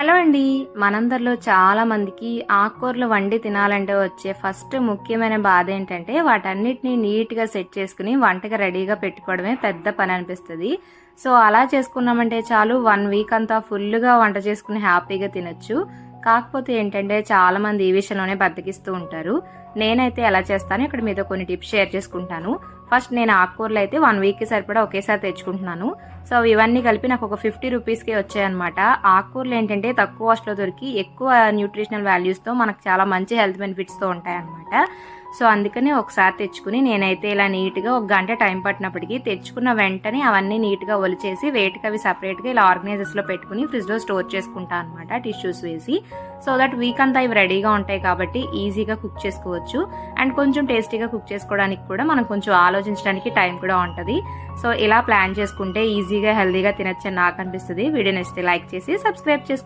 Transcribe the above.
Hello అండి. మనందరిలో చాలా మందికి ఆకుకూరలు వండి తినాలంటే వచ్చే ఫస్ట్ ముఖ్యమైన బాధ ఏంటంటే వాటన్నిటిని నీట్గా సెట్ చేసుకుని వంటకి రెడీగా పెట్టుకోవడమే పెద్ద పని అనిపిస్తుంది. సో అలా చేసుకున్నామంటే చాలు వన్ వీక్ అంతా ఫుల్గా వంట చేసుకుని హ్యాపీగా తినొచ్చు. కాకపోతే ఏంటంటే చాలా మంది ఈ విషయంలోనే బద్దకిస్తూ ఉంటారు. నేనైతే ఎలా చేస్తాను ఇక్కడ మీతో కొన్ని టిప్స్ షేర్ చేసుకుంటాను. ఫస్ట్ నేను ఆకుకూరలు అయితే వన్ వీక్కి సరిపడా ఒకేసారి తెచ్చుకుంటున్నాను. సో ఇవన్నీ కలిపి నాకు ఒక ఫిఫ్టీ రూపీస్కే వచ్చాయన్నమాట. ఆకుకూరలు ఏంటంటే తక్కువ కాస్ట్లో దొరికి ఎక్కువ న్యూట్రిషనల్ వాల్యూస్తో మనకు చాలా మంచి హెల్త్ బెనిఫిట్స్తో ఉంటాయన్నమాట. సో అందుకని ఒకసారి తెచ్చుకుని నేనైతే ఇలా నీట్గా ఒక గంట టైం పట్టినప్పటికీ తెచ్చుకున్న వెంటనే అవన్నీ నీట్గా ఒలిచేసి వేటికి అవి సపరేట్గా ఇలా ఆర్గనైజర్స్లో పెట్టుకుని ఫ్రిడ్జ్లో స్టోర్ చేసుకుంటాను అనమాట టిష్యూస్ వేసి. సో దట్ వీక్ అంతా ఇవి రెడీగా ఉంటాయి కాబట్టి ఈజీగా కుక్ చేసుకోవచ్చు. అండ్ కొంచెం టేస్టీగా కుక్ చేసుకోవడానికి కూడా మనం కొంచెం ఆలోచించడానికి టైం కూడా ఉంటుంది. సో ఇలా ప్లాన్ చేసుకుంటే ఈజీగా హెల్తీగా తినచ్చని నాకు అనిపిస్తుంది. వీడియో నచ్చితే లైక్ చేసి సబ్స్క్రైబ్ చేసుకో